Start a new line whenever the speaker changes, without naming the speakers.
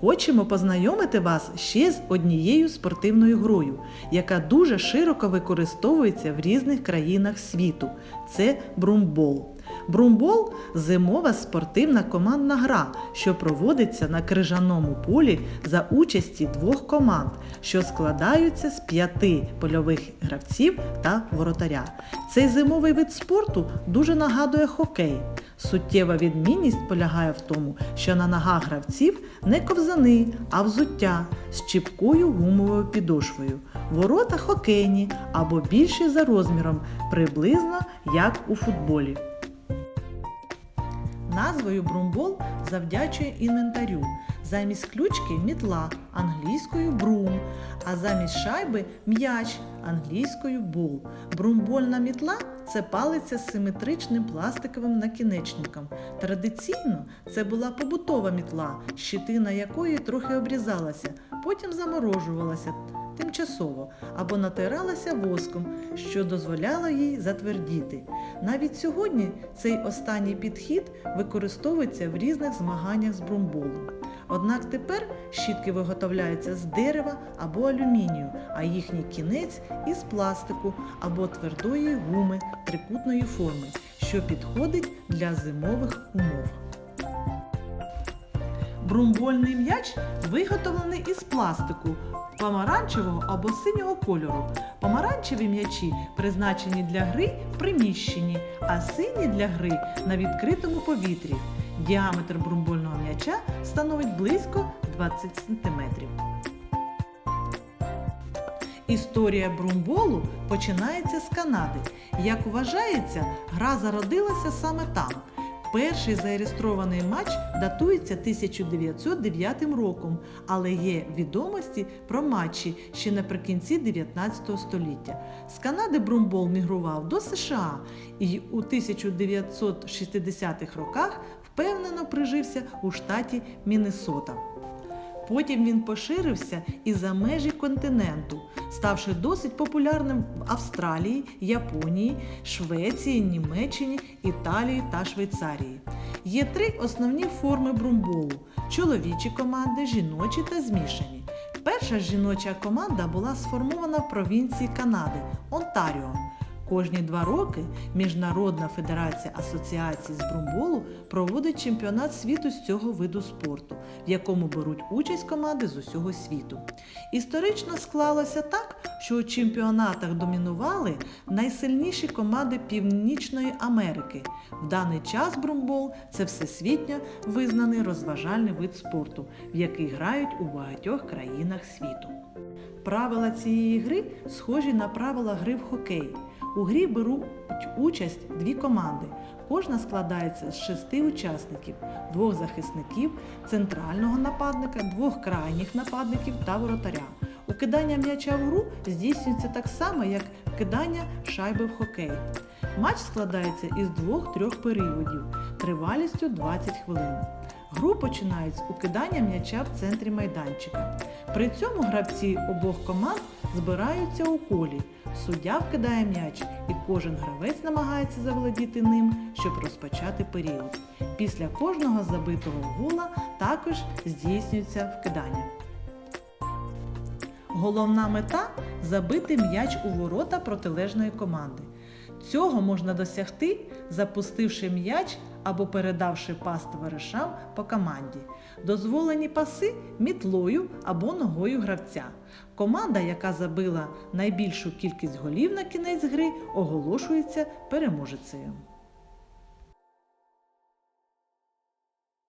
Хочемо познайомити вас ще з однією спортивною грою, яка дуже широко використовується в різних країнах світу. Це брумбол. Брумбол зимова спортивна командна гра, що проводиться на крижаному полі за участі двох команд, що складаються з п'яти польових гравців та воротаря. Цей зимовий вид спорту дуже нагадує хокей. Суттєва відмінність полягає в тому, що на ногах гравців не ковзани, а взуття з чіпкою гумовою підошвою. Ворота хокейні або більші за розміром, приблизно як у футболі. Назвою брумбол завдячує інвентарю. Замість ключки мітла англійською брум, а замість шайби м'яч англійською бол. Брумбольна мітла це палиця з симетричним пластиковим накінечником. Традиційно це була побутова мітла, щитина якої трохи обрізалася, потім заморожувалася тимчасово або натиралася воском, що дозволяло їй затвердіти. Навіть сьогодні цей останній підхід використовується в різних змаганнях з брумболом. Однак тепер щітки виготовляються з дерева або алюмінію, а їхній кінець із пластику або твердої гуми трикутної форми, що підходить для зимових умов. Брумбольний м'яч виготовлений із пластику помаранчевого або синього кольору. Помаранчеві м'ячі призначені для гри в приміщенні, а сині для гри на відкритому повітрі. Діаметр брумбольного м'яча становить близько 20 см. Історія брумболу починається з Канади. Як вважається, гра зародилася саме там. Перший зареєстрований матч датується 1909 роком, але є відомості про матчі ще наприкінці 19 століття. З Канади брумбол мігрував до США і у 1960-х роках впевнено прижився у штаті Міннесота. Потім він поширився і за межі континенту, ставши досить популярним в Австралії, Японії, Швеції, Німеччині, Італії та Швейцарії. Є три основні форми брумболу: чоловічі команди, жіночі та змішані. Перша жіноча команда була сформована в провінції Канади Онтаріо. Кожні два роки Міжнародна федерація асоціацій з брумболу проводить чемпіонат світу з цього виду спорту, в якому беруть участь команди з усього світу. Історично склалося так, що у чемпіонатах домінували найсильніші команди Північної Америки. В даний час брумбол це всесвітньо визнаний розважальний вид спорту, в який грають у багатьох країнах світу. Правила цієї гри схожі на правила гри в хокей. У грі беруть участь дві команди. Кожна складається з шести учасників, двох захисників, центрального нападника, двох крайніх нападників та воротаря. Укидання м'яча в гру здійснюється так само, як кидання шайби в хокей. Матч складається із двох-трьох періодів тривалістю 20 хвилин. Гру починають з укидання м'яча в центрі майданчика. При цьому гравці обох команд збираються у колі. Суддя вкидає м'яч, і кожен гравець намагається заволодіти ним, щоб розпочати період. Після кожного забитого гола також здійснюється вкидання. Головна мета забити м'яч у ворота протилежної команди. Цього можна досягти, запустивши м'яч або передавши пас товаришам по команді. Дозволені паси мітлою або ногою гравця. Команда, яка забила найбільшу кількість голів на кінець гри, оголошується переможецею.